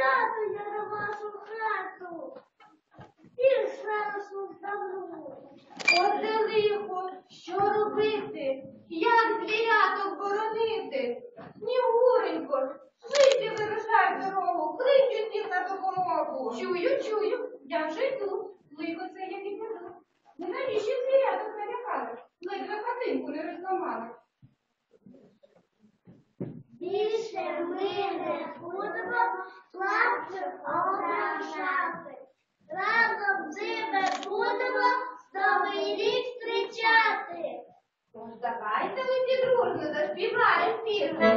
Дякую на вашу хату, і серцю добру. Оце лихо, що робити? Як звіряток боронити? Снігуренько, швидше вирушай дорогу, кличу всіх на допомогу. Чую, чую, я вже йду. Лихо це я відведу. Не навіщо звіряток давайте ми підручно заспіваємо пісню.